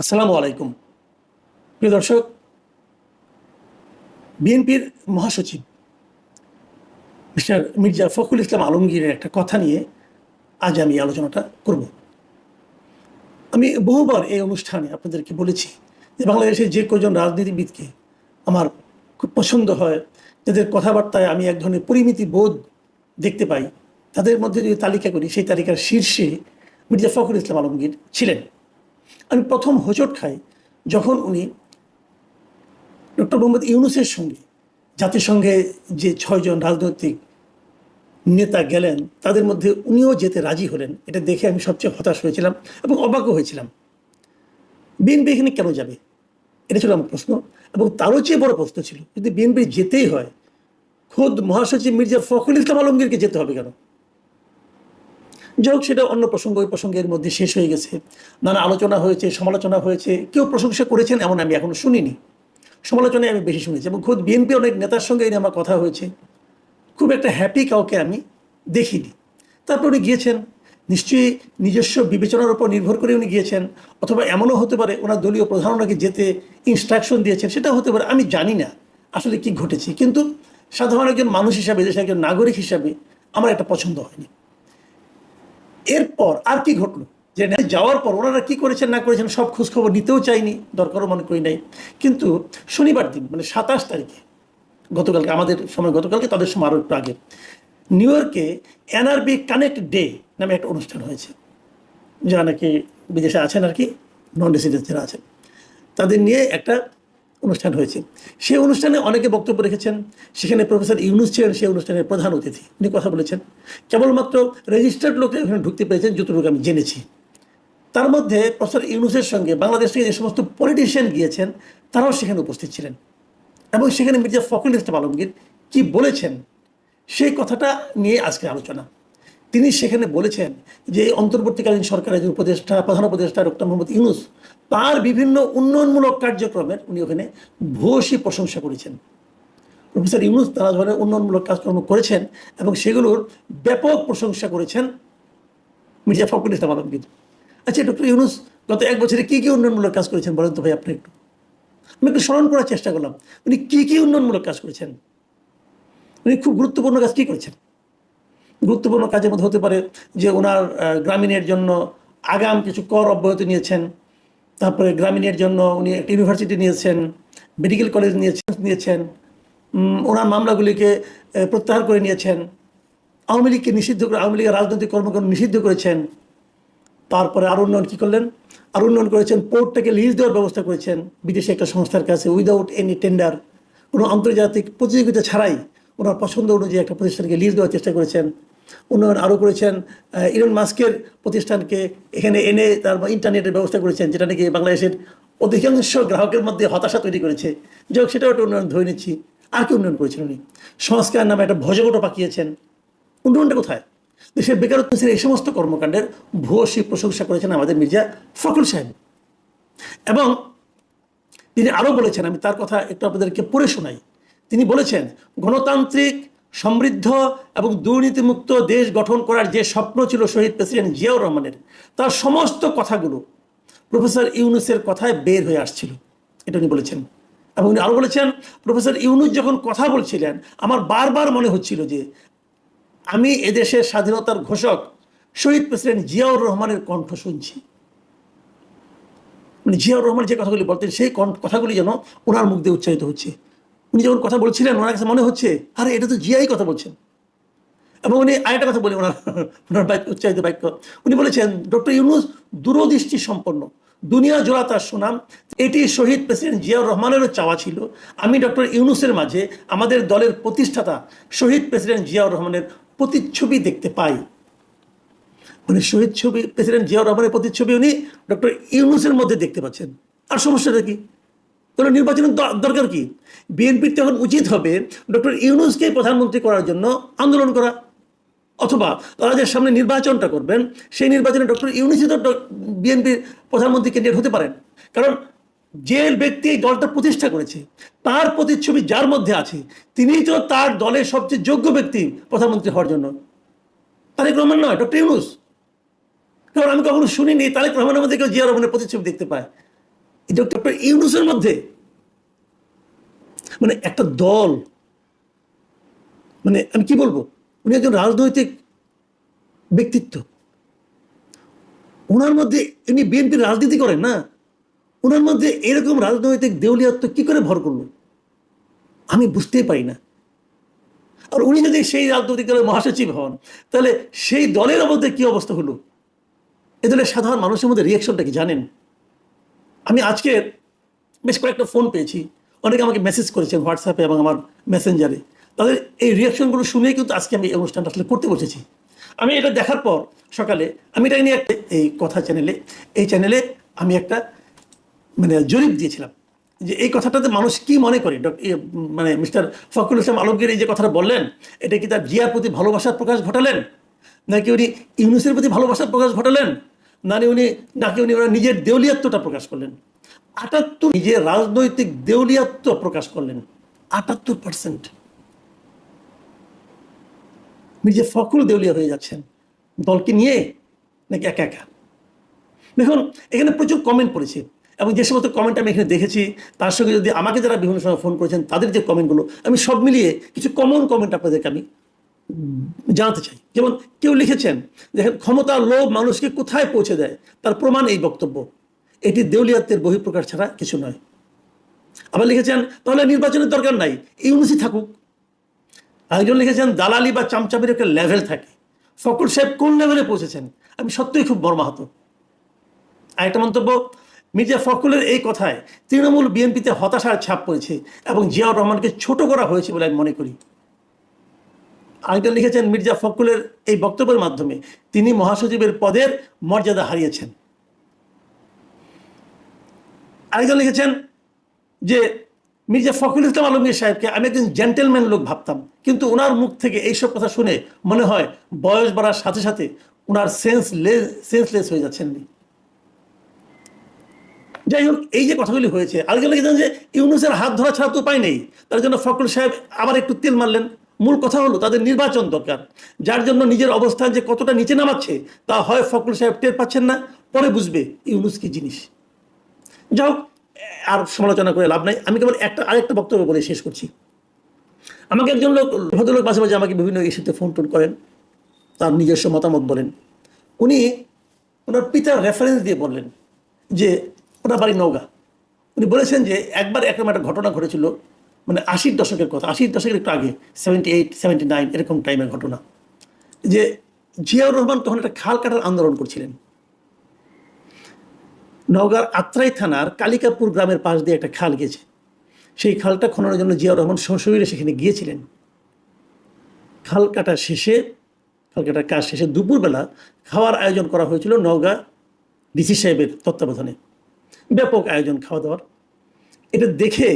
আসসালামু আলাইকুম। প্রিয় দর্শক, বিএনপির মহাসচিব মিস্টার মির্জা ফখরুল ইসলাম আলমগীরের একটা কথা নিয়ে আজ আমি আলোচনাটা করব। আমি বহুবার এই অনুষ্ঠানে আপনাদেরকে বলেছি যে বাংলাদেশের যে কজন রাজনীতিবিদকে আমার খুব পছন্দ হয়, যাদের কথাবার্তায় আমি এক ধরনের পরিমিতি বোধ দেখতে পাই, তাদের মধ্যে যদি তালিকা করি, সেই তালিকার শীর্ষে মির্জা ফখরুল ইসলাম আলমগীর ছিলেন। আমি প্রথম হোঁচট খাই যখন উনি ডক্টর মোহাম্মদ ইউনুসের সঙ্গে, জাতিসংঘে যে ছয়জন রাজনৈতিক নেতা গেলেন, তাদের মধ্যে উনিও যেতে রাজি হলেন। এটা দেখে আমি সবচেয়ে হতাশ হয়েছিলাম এবং অবাকও হয়েছিলাম। বিএনপি এখানে কেন যাবে? এটা ছিল আমার প্রশ্ন এবং তারও চেয়ে বড় প্রশ্ন ছিল, যদি বিএনপি যেতেই হয়, খোদ মহাসচিব মির্জা ফখরুল ইসলাম আলমগীরকে যেতে হবে কেন? যাই হোক, সেটা অন্য প্রসঙ্গ, ওই প্রসঙ্গের মধ্যে শেষ হয়ে গেছে। নানা আলোচনা হয়েছে, সমালোচনা হয়েছে, কেউ প্রশংসা করেছেন এমন আমি এখনও শুনিনি। সমালোচনায় আমি বেশি শুনেছি এবং খোদ বিএনপি অনেক নেতার সঙ্গে এই আমার কথা হয়েছে। খুব একটা হ্যাপি কাউকে আমি দেখিনি। তারপর উনি গিয়েছেন, নিশ্চয়ই নিজস্ব বিবেচনার উপর নির্ভর করে উনি গিয়েছেন, অথবা এমনও হতে পারে ওনার দলীয় প্রধান ওনাকে যেতে ইনস্ট্রাকশন দিয়েছেন সেটা হতে পারে, আমি জানি না আসলে কি ঘটেছে। কিন্তু সাধারণ একজন মানুষ হিসাবে, দেশের একজন নাগরিক হিসাবে আমার একটা পছন্দ হয়নি। এরপর আর কি ঘটলো? যে যাওয়ার পর ওনারা কি করেছেন, না করেছেন, সব খোঁজখবর নিতেও চাইনি, দরকারও মনে করি নাই। কিন্তু শনিবার দিন মানে সাতাশ তারিখে, গতকালকে, আমাদের সময় গতকালকে, তাদের সময় আরও একটু আগে, নিউ ইয়র্কে এনআরবি কানেক্ট ডে নামে একটা অনুষ্ঠান হয়েছে। যারা নাকি বিদেশে আছেন আর কি নন রেসিডেন্স যারা আছেন। তাদের নিয়ে একটা অনুষ্ঠান হয়েছে। সেই অনুষ্ঠানে অনেকে বক্তব্য রেখেছেন। সেখানে প্রফেসর ইউনুস ছিলেন সেই অনুষ্ঠানের প্রধান অতিথি। উনি কথা বলেছেন। কেবলমাত্র রেজিস্টার্ড লোকরা এখানে ঢুকতে পেরেছেন, যতটুকু আমি জেনেছি। তার মধ্যে প্রফেসর ইউনুসের সঙ্গে বাংলাদেশ থেকে যে সমস্ত পলিটিশিয়ান গিয়েছেন, তারাও সেখানে উপস্থিত ছিলেন। এবং সেখানে মির্জা ফখরুল ইসলাম আলমগীর কী বলেছেন, সেই কথাটা নিয়ে আজকে আলোচনা। তিনি সেখানে বলেছেন যে অন্তর্বর্তীকালীন সরকারের যে উপদেষ্টা, প্রধান উপদেষ্টা ডক্টর মোহাম্মদ ইউনুস, তার বিভিন্ন উন্নয়নমূলক কার্যক্রমের উনি ওখানে ভূয়সী প্রশংসা করেছেন। প্রফেসর ইউনুস নানা ধরনের উন্নয়নমূলক কাজকর্ম করেছেন এবং সেগুলোর ব্যাপক প্রশংসা করেছেন মির্জা ফখরুল ইসলাম আলমগীর। আচ্ছা ডক্টর ইউনুস, গত এক বছরে কী কী উন্নয়নমূলক কাজ করেছেন বলেন তো ভাই আপনি একটু? আমি একটু স্মরণ করার চেষ্টা করলাম। উনি কী কী উন্নয়নমূলক কাজ করেছেন? উনি খুব গুরুত্বপূর্ণ কাজ কী করেছেন? গুরুত্বপূর্ণ কাজের মধ্যে হতে পারে যে ওনার গ্রামীণের জন্য আগাম কিছু কর অব্যাহতি নিয়েছেন। তারপরে গ্রামীণের জন্য উনি একটা ইউনিভার্সিটি নিয়েছেন, মেডিকেল কলেজ নিয়েছেন নিয়েছেন। ওনার মামলাগুলিকে প্রত্যাহার করে নিয়েছেন। আওয়ামী লীগকে নিষিদ্ধ করে, আওয়ামী লীগের রাজনৈতিক কর্মকাণ্ড নিষিদ্ধ করেছেন। তারপরে আরও উন্নয়ন কী করলেন? আরও উন্নয়ন করেছেন, পোর্টটাকে লিজ দেওয়ার ব্যবস্থা করেছেন। বিদেশি একটা সংস্থার কাছে উইদাউট এনি টেন্ডার কোনো আন্তর্জাতিক প্রতিযোগিতা ছাড়াই ওনার পছন্দ অনুযায়ী একটা প্রতিষ্ঠানকে লিজ দেওয়ার চেষ্টা করেছেন। উন্নয়ন আরও করেছেন। ইলন মাস্কের প্রতিষ্ঠানকে এখানে এনে তার ইন্টারনেটের ব্যবস্থা করেছেন, যেটা নাকি বাংলাদেশের অধিকাংশ গ্রাহকের মধ্যে হতাশা তৈরি করেছে। যাই হোক, সেটাও একটা উন্নয়ন ধরে নিচ্ছি। আর কি উন্নয়ন করেছেন উনি? সংস্কার নামে একটা ভজগটো পাকিয়েছেন। উন্নয়নটা কোথায়? দেশের বেকারত্ব এই সমস্ত কর্মকাণ্ডের ভূয়সী প্রশংসা করেছেন আমাদের মির্জা ফখরুল সাহেব। এবং তিনি আরও বলেছেন, আমি তার কথা একটু আপনাদেরকে পড়ে শোনাই। তিনি বলেছেন, গণতান্ত্রিক, সমৃদ্ধ এবং দুর্নীতিমুক্ত দেশ গঠন করার যে স্বপ্ন ছিল শহীদ প্রেসিডেন্ট জিয়াউর রহমানের, তার সমস্ত কথাগুলো প্রফেসর ইউনুসের কথায় বের হয়ে আসছিল। এটা উনি বলেছেন। এবং উনি আরও বলেছেন, প্রফেসর ইউনুস যখন কথা বলছিলেন, আমার বারবার মনে হচ্ছিল যে আমি এদেশের স্বাধীনতার ঘোষক শহীদ প্রেসিডেন্ট জিয়াউর রহমানের কণ্ঠ শুনছি। মানে জিয়াউর রহমান যে কথাগুলি বলতেন, সেই কথাগুলি যেন ওনার মুখ দিয়ে উচ্চারিত হচ্ছে। উনি যখন কথা বলছিলেন, ওনার কাছে মনে হচ্ছে, আরে, এটা তো জিয়াই কথা বলছেন। এবং উনি আরেকটা কথা বলি, ওনার ওনার বাক্য উচ্চারিত বাক্য উনি বলেছেন, ডক্টর ইউনুস, দূরদৃষ্টি সম্পন্ন। দুনিয়া জোড়া তার সুনাম। এটি শহীদ প্রেসিডেন্ট জিয়াউর রহমানেরও চাওয়া ছিল। আমি ডক্টর ইউনুসের মাঝে আমাদের দলের প্রতিষ্ঠাতা, শহীদ প্রেসিডেন্ট জিয়াউর রহমানের প্রতিচ্ছবি দেখতে পাই। মানে শহীদ ছবি, প্রেসিডেন্ট জিয়াউর রহমানের প্রতিচ্ছবি উনি ডক্টর ইউনুসের মধ্যে দেখতে পাচ্ছেন। আর সমস্যাটা কি? তাহলে নির্বাচনের দরকার কি? বিএনপির তখন উচিত হবে ডক্টর ইউনুসকে প্রধানমন্ত্রী করার জন্য আন্দোলন করা। অথবা তারা যে সামনে নির্বাচনটা করবেন, সেই নির্বাচনে ডক্টর ইউনুসই তো বিএনপির প্রধানমন্ত্রী ক্যান্ডিডেট হতে পারেন। কারণ যে ব্যক্তি এই দলটা প্রতিষ্ঠা করেছে, তার প্রতিচ্ছবি যার মধ্যে আছে, তিনিই তো তার দলের সবচেয়ে যোগ্য ব্যক্তি প্রধানমন্ত্রী হওয়ার জন্য। তারেক রহমান নয়, ডক্টর ইউনুস। কারণ আমি কখনো শুনিনি তারেক রহমানের মধ্যে কেউ জিয়া রহমানের প্রতিচ্ছবি দেখতে পায়। ডক্টর ইউনুসের মধ্যে মানে একটা দল মানে আমি কি বলব, উনি একজন রাজনৈতিক ব্যক্তিত্ব। ওনার মধ্যে উনি বিএনপির রাজনীতি করেন না ওনার মধ্যে এরকম রাজনৈতিক দেউলিয়াত্ব কি করে ভর করল? আমি বুঝতেই পারি না। আর উনি যদি সেই রাজনৈতিক দলের মহাসচিব হন, তাহলে সেই দলের মধ্যে কি অবস্থা হলো? এ দলের সাধারণ মানুষের মধ্যে রিয়াকশনটা কি জানেন? আমি আজকে বেশ কয়েকটা ফোন পেয়েছি। অনেকে আমাকে মেসেজ করেছেন হোয়াটসঅ্যাপে এবং আমার মেসেঞ্জারে তাদের এই রিয়াকশনগুলো শুনেই কিন্তু আজকে আমি এই অনুষ্ঠানটা আসলে করতে বসেছি। আমি এটা দেখার পর সকালে আমি এটা নিয়ে একটা এই কথা চ্যানেলে এই চ্যানেলে আমি একটা মানে জরিপ দিয়েছিলাম। যে এই কথাটাতে মানুষ কি মনে করে? ইয়ে, মানে মিস্টার ফখরুল ইসলাম আলমগীর এই যে কথাটা বললেন এটা কি তার জিয়ার প্রতি ভালোবাসার প্রকাশ ঘটালেন? নাকি উনি ইউনুসের প্রতি ভালোবাসার প্রকাশ ঘটালেন? নাকি উনি নাকি উনি ওনার নিজের দেউলিয়াত্বটা প্রকাশ করলেন? আটাত্তর নিজের রাজনৈতিক দেউলিয়াত্ব প্রকাশ করলেন। আটাত্তর পার্সেন্ট মির্জা ফখরুল দেউলিয়া হয়ে যাচ্ছেন। দলকে নিয়ে নাকি একা একা? দেখুন, এখানে প্রচুর কমেন্ট পড়েছে। এবং যে সমস্ত কমেন্ট আমি এখানে দেখেছি, তার সঙ্গে যদি আমাকে যারা বিভিন্ন সময় ফোন করেছেন, তাদের যে কমেন্টগুলো আমি সব মিলিয়ে কিছু কমন কমেন্ট আপনাদেরকে আমি জানাতে চাই। যেমন কেউ লিখেছেন, দেখেন ক্ষমতার লোভ মানুষকে কোথায় পৌঁছে দেয়? তার প্রমাণ এই বক্তব্য। এটি দেউলিয়াত্বের বহিঃপ্রকাশ ছাড়া কিছু নয়। আবার লিখেছেন, তাহলে নির্বাচনের দরকার নাই ইউনিসি থাকুক। আরেকজন লিখেছেন, দালালি বা চামচামের একটা লেভেল থাকে। ফকর সাহেব কোন লেভেলে পৌঁছেছেন? আমি সত্যিই খুব মর্মাহত। আরেকটা মন্তব্য, মির্জা ফখরুলের এই কথায় তৃণমূল বিএনপিতে হতাশার ছাপ পড়েছে এবং জিয়াউর রহমানকে ছোট করা হয়েছে বলে আমি মনে করি। আরেকজন লিখেছেন, মির্জা ফখরুলের এই বক্তব্যের মাধ্যমে তিনি মহাসচিবের পদের মর্যাদা হারিয়েছেন। আরেকজন লিখেছেন যে, মির্জা ফখরুল ইসলাম আলমগীর সাহেবকে আমি একজন জেন্টেলম্যান লোক ভাবতাম, কিন্তু ওনার মুখ থেকে এইসব কথা শুনে মনে হয় বয়স বাড়ার সাথে সাথে ওনার সেন্স সেন্সলেস হয়ে যাচ্ছেন যাই হোক, এই যে কথাগুলি হয়েছে, আরেকজন লিখেছেন যে, ইউনুসের হাত ধরা ছাড়া তো উপায় নেই। তার জন্য ফখরুল সাহেব আবার একটু তেল মারলেন। মূল কথা হলো তাদের নির্বাচন দরকার। যার জন্য নিজের অবস্থান যে কতটা নিচে নামাচ্ছে, তা হয় ফখরুল সাহেব টের পাচ্ছেন না, পরে বুঝবে ইউনুস কি জিনিস। যাই হোক, আর সমালোচনা করে লাভ নাই। আমি কেবল একটা, আরেকটা বক্তব্য বলে শেষ করছি। আমাকে একজন লোক, ভদ্রলোক মাঝে মাঝে আমাকে বিভিন্ন ইস্যুতে ফোন টোন করেন, তার নিজস্ব মতামত বলেন। উনি ওনার পিতার রেফারেন্স দিয়ে বললেন যে, ওনার বাড়ি নৌগা উনি বলেছেন যে, একবার এরকম একটা ঘটনা ঘটেছিল মানে আশির দশকের কথা, আশির দশকের একটু আগে সেভেন্টি এইট সেভেন্টি নাইন এরকম টাইমের ঘটনা। যে জিয়াউর রহমান তখন একটা খাল কাটার আন্দোলন করছিলেন। নওগাঁর আত্রাই থানার কালিকাপুর গ্রামের পাশ দিয়ে একটা খাল গেছে। সেই খালটা খননের জন্য জিয়াউর রহমান সশরীরে সেখানে গিয়েছিলেন। খাল কাটা শেষে, খাল কাটার কাজ শেষে দুপুরবেলা খাওয়ার আয়োজন করা হয়েছিল নওগাঁ ডিসি সাহেবের তত্ত্বাবধানে। ব্যাপক আয়োজন, খাওয়া দাওয়ার। এটা দেখে